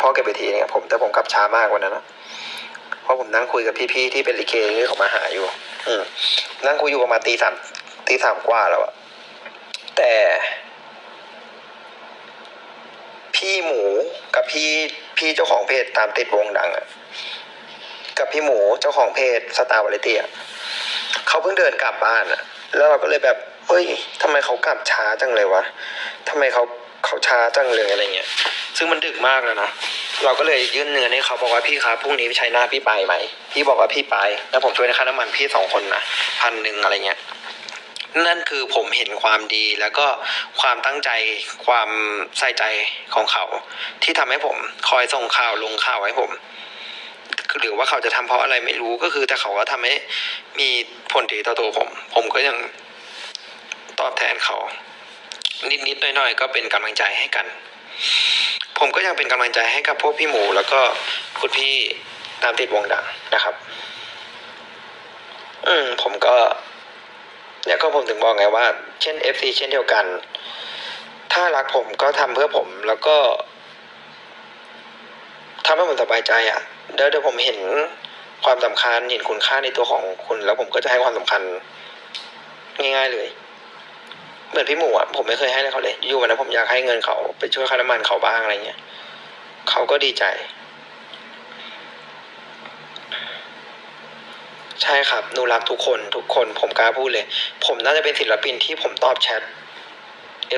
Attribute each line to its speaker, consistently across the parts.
Speaker 1: พ่อเก็บเวทีเนี่ยผมแต่ผมกลับช้ามากวันนั้นนะเพราะผมนั่งคุยกับพี่ๆที่เป็นลิเกที่เขามาหาอยู่ อืมนั่งคุยอยู่ประมาณตีสามตีสามกว่าแล้วอะแต่ พี่หมูกับพี่พี่เจ้าของเพจตามติดวงดังอะกับพี่หมูเจ้าของเพจสตาร์วาเลตี้อะเขาเพิ่งเดินกลับบ้านอะแล้วเราก็เลยแบบเฮ้ยทำไมเขากลับช้าจังเลยวะทำไมเขาเขาช้าจังเลยอะไรเงี้ย ซึ่งมันดึกมากแล้วนะ เราก็เลยยื่นเงินให้เขาบอกว่าพี่ครับพรุ่งนี้ใช้หน้าพี่ไปไหมพี่บอกว่าพี่ไป แล้วผมช่วยในค่าน้ำมันพี่สองคนนะพันหนึ่งอะไรเงี้ยนั่นคือผมเห็นความดีแล้วก็ความตั้งใจความใส่ใจของเขา ที่ทำให้ผมคอยส่งข่าวลงข่าวให้ผมหรือว่าเขาจะทำเพราะอะไรไม่รู้ก็คือ แต่เขาก็ทำให้มีผลดีต่อตัวผม ผมก็ยังตอบแทนเขา นิดๆหน่อยๆก็เป็นกำลังใจให้กัน ผมก็ยังเป็นกำลังใจให้กับพวกพี่หมู แล้วก็คุณพี่ตามติดวงดังนะครับ อืม ผมก็เนี่ยก็ผมถึงบอกไงว่า เช่น FC เช่นเดียวกัน ถ้ารักผมก็ทำเพื่อผมแล้วก็ทำให้ผมสบายใจอะ่ะเดี๋ยวเดี๋ยวผมเห็นความสำคัญเห็นคุณค่าในตัวของคุณ แล้วผมก็จะให้ความสำคัญง่ายๆเลย เหมือนพี่หมูอะผมไม่เคยให้เลยเขาเลย อยู่วันนั้นผมอยากให้เงินเขาไปช่วยค่าน้ำมันเขาบ้างอะไรเงี้ยเขาก็ดีใจ ใช่ครับหนูรักทุกคนทุกคนผมกล้าพูดเลย ผมน่าจะเป็นศิลปินที่ผมตอบแชท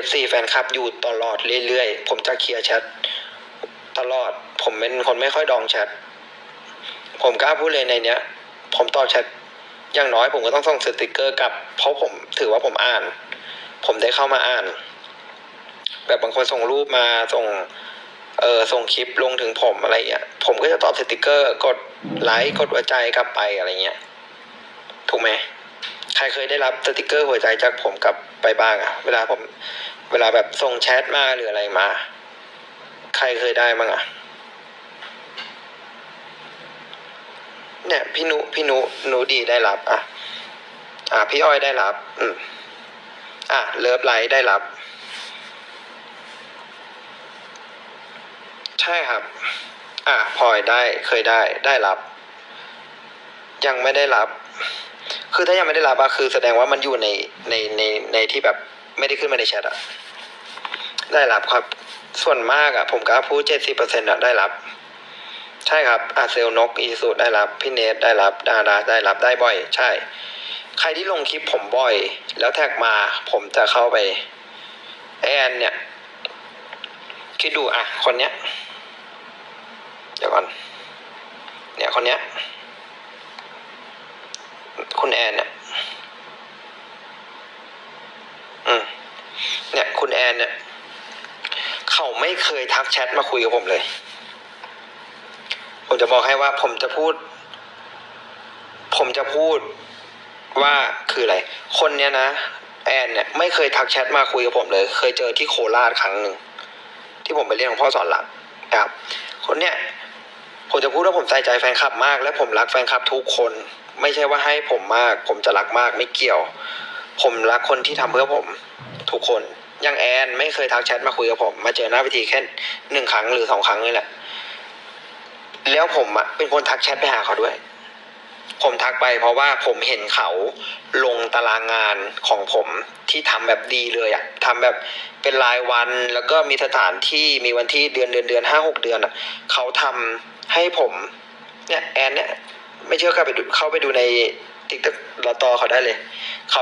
Speaker 1: FC แฟนคลับอยู่ตลอดเรื่อยๆ ผมจะเคลียร์แชทตลอด ผมเป็นคนไม่ค่อยดองแชท ผมกล้าพูดเลยในเนี้ย ผมตอบแชทอย่างน้อยผมก็ต้องส่งสติกเกอร์กลับ เพราะผมถือว่าผมอ่าน ผมได้เข้ามาอ่าน แบบบางคนส่งรูปมาส่ง เออส่งคลิปลงถึงผมอะไรเงี้ยผมก็จะตอบสติกเกอร์ กดไลค์กดหัวใจกลับไปอะไรเงี้ยถูกไหมใครเคยได้รับสติกเกอร์หัวใจจากผมกลับไปบ้างอะเวลาผมเวลาแบบส่งแชทมาหรืออะไรมา ใครเคยได้บ้างอะเนี่ยพี่นุพี่นุหนูดีได้รับ อะ อะพี่อ้อยได้รับ อืม อะเลิฟไลท์ได้รับ ใช่ครับ อะพลอยได้เคยได้ได้รับ ยังไม่ได้รับ คือถ้ายังไม่ได้รับอะคือแสดงว่ามันอยู่ในในในในที่แบบไม่ได้ขึ้นมาในแชทอะได้รับครับ ส่วนมากอะผมกล้าพูดเจ็ดสิบเปอร์เซ็นต์อะได้รับใช่ครับอาเซลนกอีสุได้รับพี่เนทได้รับดาราได้รับได้บ่อย ใช่ ใครที่ลงคลิปผมบ่อย แล้วแท็กมาผมจะเข้าไป แอนเนี่ย คิดดูอะ คนเนี้ย เดี๋ยวก่อน เนี่ยคนเนี้ย คุณแอนเนี่ย อืม เนี่ย คุณแอนเนี่ย เขาไม่เคยทักแชทมาคุยกับผมเลย ผมจะบอกให้ว่าผมจะพูด ผมจะพูด ว่าคืออะไร คนเนี้ยนะ แอนเนี่ยไม่เคยทักแชทมาคุยกับผมเลย เคยเจอที่โคราชครั้งหนึ่งที่ผมไปเรียนของพ่อสอนหลักนะครับ คนเนี้ยผมจะพูดว่าผมใส่ใจแฟนคลับมาก และผมรักแฟนคลับทุกคน ไม่ใช่ว่าให้ผมมาก ผมจะรักมากไม่เกี่ยว ผมรักคนที่ทำเพื่อผมทุกคนอย่างแอนไม่เคยทักแชทมาคุยกับผม มาเจอหน้าเวิธีแค่หนึ่งครั้งหรือสองครั้งนี่แหละ แล้วผมอะเป็นคนทักแชทไปหาเขาด้วย ผมทักไปเพราะว่าผมเห็นเขาลงตารางงานของผมที่ทำแบบดีเลยอะทำแบบเป็นรายวันแล้วก็มีสถานที่มีวันที่เดือนเดือนเดือนห้าหกเดือนอะเขาทำให้ผมเนี่ยแอนเนี่ยไม่เชื่อเข้าไปดูเข้าไปดูในติ๊กต็อกรอตอเขาได้เลยเขา